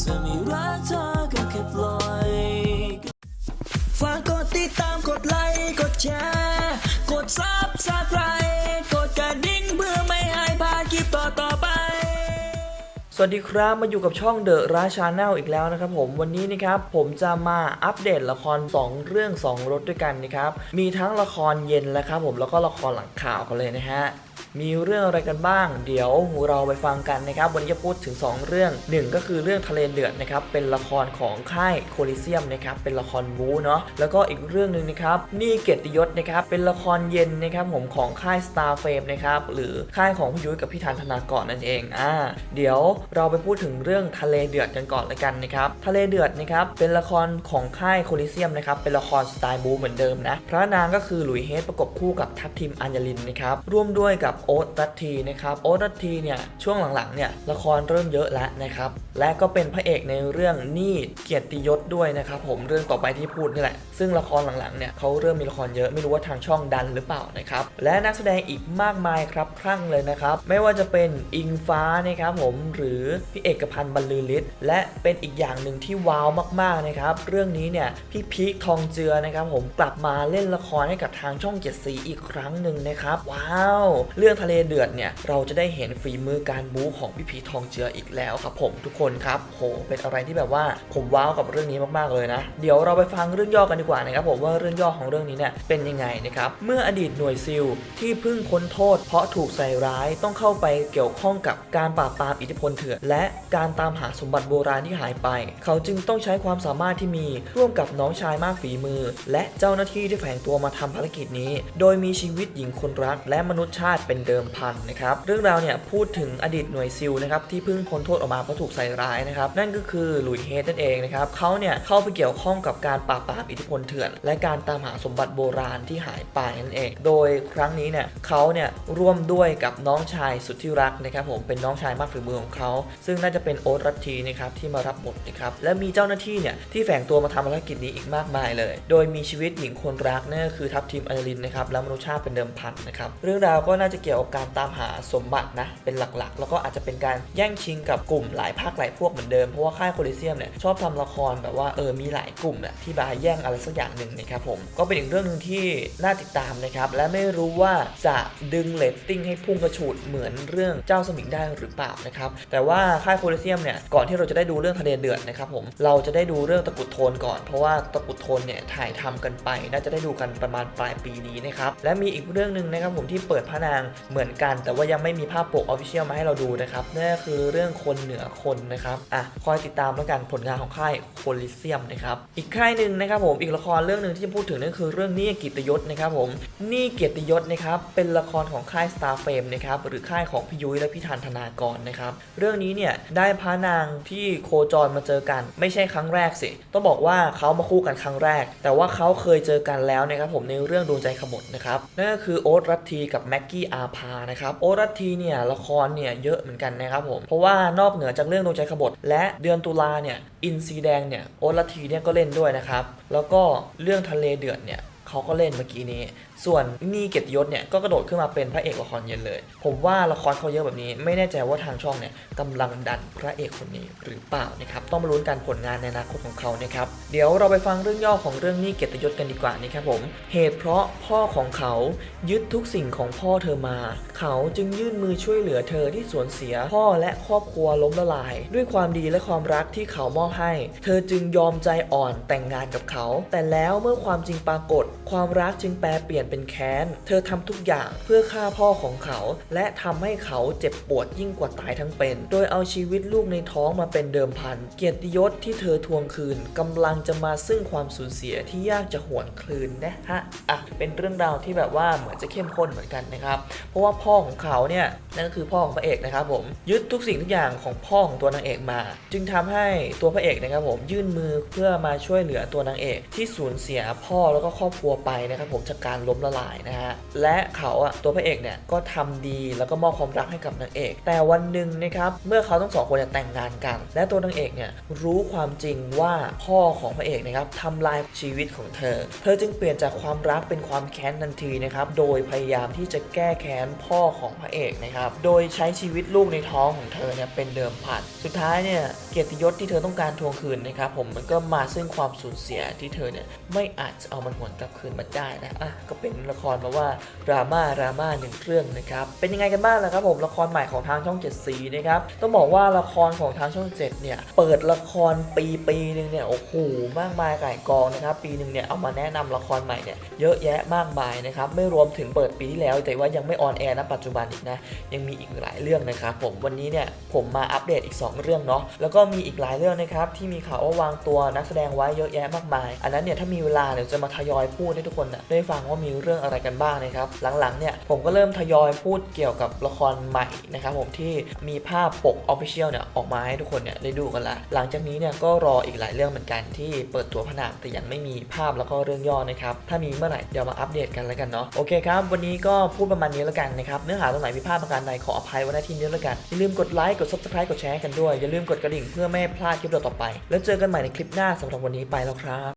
จะไม่รักเธอก็แค่ปล่อยฝากกดติดตามกดไลค์กดแชร์กดซับสไครต์กดกระดิ่งเพื่อไม่ให้พลาดคลิปต่อต่อไป สวัสดีครับมาอยู่กับช่องเดอะราชาแนลอีกแล้วนะครับผมวันนี้นะครับผมจะมาอัปเดตละคร 2 เรื่อง 2รถด้วยกันนะครับมีทั้งละครเย็นแล้วครับผมแล้วก็ละครหลังข่าวกันเลยนะฮะ มีเรื่องอะไรกันบ้าง เดี๋ยวเราไปฟังกันนะครับ วันนี้จะพูดถึง 2 เรื่อง 1 ก็คือเรื่องทะเลเดือดนะครับ เป็นละครของค่ายโคลิเซียมนะครับ เป็นละครบู๊เนาะ แล้วก็อีกเรื่องหนึ่งนะครับ นี่เกียรติยศนะครับ เป็นละครเย็นนะครับผมของค่าย Star f a m e นะครับ หรือค่ายของพี่ยุ้ยกับพี่ธันธนากรนั่นเอง อ่า เดี๋ยวเราไปพูดถึงเรื่องทะเลเดือดกันก่อนเลยกันนะครับ ทะเลเดือดนะครับ เป็นละครของค่ายโคลิเซียมนะครับ เป็นละครสไตล์บู๊เหมือนเดิมนะ พระนางก็คือหลุยเฮดประกบคู่กับทัพทีมอัญญลินนะครับ ร่วมด้วยกับโอ๊ตรัตทีนะครับโอ๊ตรัตทีเนี่ยช่วงหลังๆเนี่ยละครเริ่มเยอะแล้วนะครับและก็เป็นพระเอกในเรื่องนี่เกียรติยศด้วยนะครับผมเรื่องต่อไปที่พูดนี่แหละ ซึ่งละครหลังๆเนี่ยเขาเริ่มมีละครเยอะไม่รู้ว่าทางช่องดันหรือเปล่านะครับและนักแสดงอีกมากมายครับครั่งเลยนะครับไม่ว่าจะเป็นอิงฟ้านะครับผมหรือพี่เอกพันธ์บรรลือฤทธิ์และเป็นอีกอย่างหนึ่งที่ว้าวมากๆนะครับเรื่องนี้เนี่ยพี่พีคทองเจือนะครับผมกลับมาเล่นละครให้กับทางช่องเจ็ดสีอีกครั้งหนึ่งนะครับว้าวเรื่องทะเลเดือดเนี่ยเราจะได้เห็นฝีมือการบู๊ของพี่พีทองเจืออีกแล้วครับผมทุกคนครับโหเป็นอะไรที่แบบว่าผมว้าวกับเรื่องนี้มากๆเลยนะ เดี๋ยวเราไปฟังเรื่องย่อกันดีกว่านะครับผมว่าเรื่องย่อของเรื่องนี้เนี่ยเป็นยังไงนะครับเมื่ออดีตหน่วยซิลที่เพิ่งพ้นโทษ เพราะถูกใส่ร้ายต้องเข้าไปเกี่ยวข้องกับการปราบปรามอิทธิพลเถื่อนและการตามหาสมบัติโบราณที่หายไป เขาจึงต้องใช้ความสามารถที่มีร่วมกับน้องชายมากฝีมือ และเจ้าหน้าที่ที่แฝงตัวมาทำภารกิจนี้ โดยมีชีวิตหญิงคนรักและมนุษยชาติเป็นเดิมพันนะครับเรื่องราวเนี่ยพูดถึงอดีตหน่วยซิลนะครับที่เพิ่งพ้นโทษออกมาเพราะถูกใส่ร้ายนะครับนั่นก็คือหลุยเฮดนั่นเองนะครับเขาเนี่ยเข้าไปเกี่ยวข้องกับการปราบปรามอิทธิพลเถื่อน และการตามหาสมบัติโบราณที่หายไปนั่นเอง โดยครั้งนี้เนี่ยเขาเนี่ยร่วมด้วยกับน้องชายสุดที่รักนะครับผมเป็นน้องชายมากฝีมือของเขา ซึ่งน่าจะเป็นโอ๊ตรัตทีนะครับที่มารับบทนะครับและมีเจ้าหน้าที่เนี่ยที่แฝงตัวมาทำภารกิจนี้อีกมากมายเลย โดยมีชีวิตหญิงคนรักนั่นก็คือทัพทีมอัญลินนะครับและมนุษยชาติเป็นเดิมพันนะครับเรื่องราวก็น่าจะเกี่ยวกับการตามหาสมบัตินะเป็นหลักๆ แล้วก็อาจจะเป็นการแย่งชิงกับกลุ่มหลายภาคหลายพวกเหมือนเดิม เพราะว่าค่ายโคลิเซียมเนี่ยชอบทำละครแบบว่าเออมีหลายกลุ่มแหละที่มาแย่งอะไรสักอย่างหนึ่งนะครับผมก็เป็นอีกเรื่องหนึ่งที่น่าติดตามนะครับและไม่รู้ว่าจะดึงเรตติ้งให้พุ่งกระฉูดเหมือนเรื่องเจ้าสมิงได้หรือเปล่านะครับแต่ว่าค่ายโคลิเซียมเนี่ยก่อนที่เราจะได้ดูเรื่องทะเลเดือดนะครับผมเราจะได้ดูเรื่องตะกุดโทนก่อน เพราะว่าตะกุดโทนเนี่ยถ่ายทำกันไป น่าจะได้ดูกันประมาณปลายปีนี้นะครับและมีอีกเรื่องหนึ่งนะครับผมที่เปิดพระนางเหมือนกัน แต่ว่ายังไม่มีภาพปกออฟฟิเชียลมาให้เราดูนะครับนั่นก็คือเรื่องคนเหนือคนนะครับอะคอยติดตามแล้วกันผลงานของค่ายโคลิเซียมนะครับอีกค่ายหนึ่งนะครับผมอีกละครเรื่องหนึ่งที่จะพูดถึงนั่นคือเรื่องนี้กิตยศนะครับผมนี่เกียรติยศนะครับเป็นละครของค่าย Star f a m e นะครับหรือค่ายของพี่ยุ้ยและพี่ธันธนากรนะครับเรื่องนี้เนี่ยได้พระนางที่โคจรมาเจอกัน ไม่ใช่ครั้งแรกสิต้องบอกว่าเขามาคู่กันครั้งแรก แต่ว่าเขาเคยเจอกันแล้วนะครับผมในเรื่องดวงใจขบถนะครับนั่นก็คือโอ๊ตรัตทีกับแม็กกี้อาภานะครับโอรัตทีเนี่ยละครเนี่ยเยอะเหมือนกันนะครับผมเพราะว่านอกเหนือจากเรื่องดวงใจขบถและเดือนตุลาเนี่ยอินซีแดงเนี่ยโอรัตทีเนี่ยก็เล่นด้วยนะครับแล้วก็เรื่องทะเลเดือดเนี่ยเขาก็เล่นเมื่อกี้นี้ ส่วนนี่เกียรติยศเนี่ยก็กระโดดขึ้นมาเป็นพระเอกละครเย็นเลย ผมว่าละครเขาเยอะแบบนี้ ไม่แน่ใจว่าทางช่องเนี่ยกำลังดันพระเอกคนนี้หรือเปล่านะครับต้องมาลุ้นกันผลงานในอนาคตของเขานะครับเดี๋ยวเราไปฟังเรื่องย่อของเรื่องนี้เกียรติยศกันดีกว่านี่ครับผมเหตุเพราะพ่อของเขายึดทุกสิ่งของพ่อเธอมา เขาจึงยื่นมือช่วยเหลือเธอที่สูญเสียพ่อและครอบครัวล้มละลาย ด้วยความดีและความรักที่เขามอบให้ เธอจึงยอมใจอ่อนแต่งงานกับเขา แต่แล้วเมื่อความจริงปรากฏ ความรักจึงแปลเปลี่ยนเป็นแค้น เธอทำทุกอย่างเพื่อฆ่าพ่อของเขา และทำให้เขาเจ็บปวดยิ่งกว่าตายทั้งเป็น โดยเอาชีวิตลูกในท้องมาเป็นเดิมพัน เกียรติยศที่เธอทวงคืนกำลังจะมาซึ่งความสูญเสียที่ยากจะหวนคืนนะฮะ อะ เป็นเรื่องราวที่แบบว่าเหมือนจะเข้มข้นเหมือนกันนะครับ เพราะว่าพ่อของเขาเนี่ยนั่นก็คือพ่อของพระเอกนะครับผม ยึดทุกสิ่งทุกอย่างของพ่อของตัวนางเอกมา จึงทำให้ตัวพระเอกนะครับผมยื่นมือเพื่อมาช่วยเหลือตัวนางเอก ที่สูญเสียพ่อแล้วก็ครอบครัวไปนะครับผมจากการล้มละลายนะฮะ และเขาอะตัวพระเอกเนี่ยก็ทำดีแล้วก็มอบความรักให้กับนางเอก แต่วันหนึ่งนะครับเมื่อเขาทั้งสองคนเนี่ยแต่งงานกัน และตัวนางเอกเนี่ยรู้ความจริงว่าพ่อของพระเอกนะครับทำลายชีวิตของเธอ เธอจึงเปลี่ยนจากความรักเป็นความแค้นทันทีนะครับโดยพยายามที่จะแก้แค้นพ่อของพระเอกนะครับโดยใช้ชีวิตลูกในท้องของเธอเนี่ยเป็นเดิมพันสุดท้ายเนี่ยเกียรติยศที่เธอต้องการทวงคืนนะครับผมมันก็มาซึ่งความสูญเสียที่เธอเนี่ยไม่อาจจะเอามันหวนกลับคืนมาได้นะอะก็เป็นละครมาว่าดราม่าดราม่าหนึ่งเรื่องนะครับเป็นยังไงกันบ้างล่ะครับผมละครใหม่ของทางช่องเจ็ดสีนะครับต้องบอกว่าละครของทางช่องเจ็ดเนี่ยเปิดละครปีปีหนึ่งเนี่ยโอ้โหมากมายไก่ายกองนะครับปีหนึ่งเนี่ยเอามาแนะนำละครใหม่เนี่ยเยอะแยะมากมายนะครับไม่รวมถึงเปิดปีที่แล้วแต่ว่ายังไม่ออนแอร์ณปัจจุบันอีกนะยังมีอีกหลายเรื่องนะครับผมวันนี้เนี่ยผมมาอัปเดตอีก 2 เรื่องเนาะแล้วก็มีอีกหลายเรื่องนะครับที่มีข่าวว่าวางตัวนักแสดงไว้เยอะแยะมากมาย อันนั้นเนี่ยถ้ามีเวลาเดี๋ยวจะมาทยอยพูดให้ทุกคนนะได้ฟังว่ามีเรื่องอะไรกันบ้างนะครับ หลังๆเนี่ยผมก็เริ่มทยอยพูดเกี่ยวกับละครใหม่นะครับผมที่มีภาพปก Official เนี่ยออกมาให้ทุกคนเนี่ยได้ดูกันละหลังจากนี้เนี่ยก็รออีกหลายเรื่องเหมือนกันที่เปิดตัวผนังแต่ยังไม่มีภาพแล้วก็เรื่องย่อนะครับถ้ามีเมื่อไหร่เดี๋ยวมาอัปเดตกันแล้วกันเนาะโอเคครับวันนี้ก็พูดประมาณนี้แล้วกันนะครับเนื้อหาตรงไหนผิพาดประการใดขออภัยไว้ณที่นี้แล้วกันอย่าลืมกดไลค์กด subscribe กดแชร์กันด้วยอย่าลืมกดกระดิ่งเพื่อไม่ให้พลาดคลิปต่อไป แล้วเจอกันใหม่ในคลิปหน้าสำหรับวันนี้ไปแล้วครับ